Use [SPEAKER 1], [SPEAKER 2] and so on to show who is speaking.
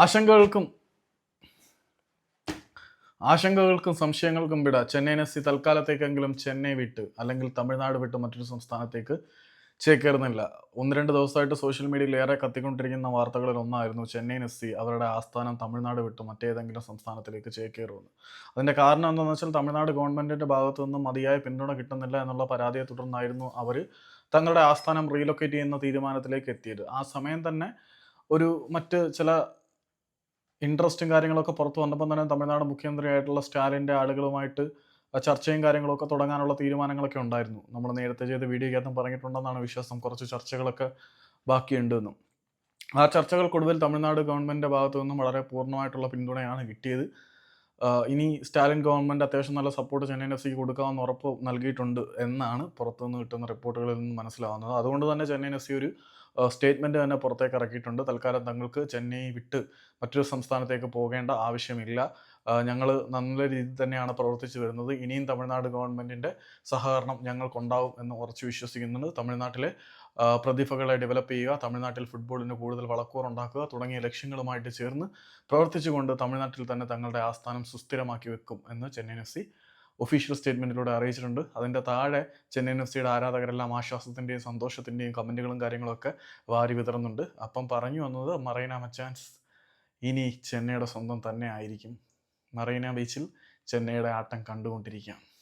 [SPEAKER 1] ആശങ്കകൾക്കും ആശങ്കകൾക്കും സംശയങ്ങൾക്കും വിട. ചെന്നൈയിൻ എഫ് സി തൽക്കാലത്തേക്കെങ്കിലും ചെന്നൈ വിട്ട് അല്ലെങ്കിൽ തമിഴ്നാട് വിട്ട് മറ്റൊരു സംസ്ഥാനത്തേക്ക് ചേക്കേറുന്നില്ല. ഒന്ന് രണ്ട് ദിവസമായിട്ട് സോഷ്യൽ മീഡിയയിൽ ഏറെ കത്തിക്കൊണ്ടിരിക്കുന്ന വാർത്തകളിൽ ഒന്നായിരുന്നു ചെന്നൈയിൻ എഫ് സി അവരുടെ ആസ്ഥാനം തമിഴ്നാട് വിട്ട് മറ്റേതെങ്കിലും സംസ്ഥാനത്തിലേക്ക് ചേക്കേറുമെന്ന് അതിന്റെ കാരണം എന്താണെന്ന് വെച്ചാൽ തമിഴ്നാട് ഗവൺമെന്റിന്റെ ഭാഗത്തു നിന്നും മതിയായ പിന്തുണ കിട്ടുന്നില്ല എന്നുള്ള പരാതിയെ തുടർന്നായിരുന്നു അവർ തങ്ങളുടെ ആസ്ഥാനം റീലൊക്കേറ്റ് ചെയ്യുന്ന തീരുമാനത്തിലേക്ക് എത്തിയത്. ആ സമയം തന്നെ ഒരു മറ്റ് ചില ഇൻട്രസ്റ്റും കാര്യങ്ങളൊക്കെ പുറത്തു വന്നപ്പോൾ തന്നെ തമിഴ്നാട് മുഖ്യമന്ത്രിയായിട്ടുള്ള സ്റ്റാലിന്റെ ആളുകളുമായിട്ട് ചർച്ചയും കാര്യങ്ങളൊക്കെ തുടങ്ങാനുള്ള തീരുമാനങ്ങളൊക്കെ ഉണ്ടായിരുന്നു. നമ്മൾ നേരത്തെ ചെയ്ത വീഡിയോയ്ക്കകത്തും പറഞ്ഞിട്ടുണ്ടെന്നാണ് വിശ്വാസം. കുറച്ച് ചർച്ചകളൊക്കെ ബാക്കിയുണ്ടെന്നും. ആ ചർച്ചകൾക്കൊടുവിൽ തമിഴ്നാട് ഗവൺമെന്റിന്റെ ഭാഗത്തു നിന്നും വളരെ പൂർണമായിട്ടുള്ള പിന്തുണയാണ് കിട്ടിയത്. ഇനി സ്റ്റാലിൻ ഗവൺമെന്റ് അത്യാവശ്യം നല്ല സപ്പോർട്ട് ചെന്നൈ എഫ് സിക്ക് കൊടുക്കാമെന്ന് ഉറപ്പ് നൽകിയിട്ടുണ്ട് എന്നാണ് പുറത്തുനിന്ന് കിട്ടുന്ന റിപ്പോർട്ടുകളിൽ നിന്ന് മനസ്സിലാവുന്നത്. അതുകൊണ്ട് തന്നെ ചെന്നൈ എഫ് സി ഒരു സ്റ്റേറ്റ്മെന്റ് തന്നെ പുറത്തേക്ക് ഇറക്കിയിട്ടുണ്ട്. തൽക്കാലം തങ്ങൾക്ക് ചെന്നൈ വിട്ട് മറ്റൊരു സംസ്ഥാനത്തേക്ക് പോകേണ്ട ആവശ്യമില്ല. ഞങ്ങൾ നല്ല രീതിയിൽ തന്നെയാണ് പ്രവർത്തിച്ചു വരുന്നത്. ഇനിയും തമിഴ്നാട് ഗവൺമെന്റിന്റെ സഹകരണം ഞങ്ങൾക്കുണ്ടാവും എന്ന് ഉറച്ചു വിശ്വസിക്കുന്നുണ്ട്. തമിഴ്നാട്ടിലെ പ്രതിഭകളെ ഡെവലപ്പ് ചെയ്യുക തമിഴ്നാട്ടിൽ ഫുട്ബോളിന് കൂടുതൽ വളക്കൂറുണ്ടാക്കുക തുടങ്ങിയ ലക്ഷ്യങ്ങളുമായിട്ട് ചേർന്ന് പ്രവർത്തിച്ചുകൊണ്ട് തമിഴ്നാട്ടിൽ തന്നെ തങ്ങളുടെ ആസ്ഥാനം സുസ്ഥിരമാക്കി വെക്കും എന്ന് ചെന്നൈ എഫ് സി ഒഫീഷ്യൽ സ്റ്റേറ്റ്മെന്റിലൂടെ അറിയിച്ചിട്ടുണ്ട്. അതിന്റെ താഴെ ചെന്നൈയിൻ എഫ് സിയുടെ ആരാധകരെല്ലാം ആശ്വാസത്തിന്റെയും സന്തോഷത്തിന്റെയും കമന്റുകളും കാര്യങ്ങളൊക്കെ വാരി വിതറുന്നുണ്ട്. അപ്പം പറഞ്ഞു വന്നത് മറൈന മച്ചാൻസ് ഇനി ചെന്നൈയുടെ സ്വന്തം തന്നെ ആയിരിക്കും. മറൈന ബീച്ചിൽ ചെന്നൈയുടെ ആട്ടം കണ്ടുകൊണ്ടിരിക്കാം.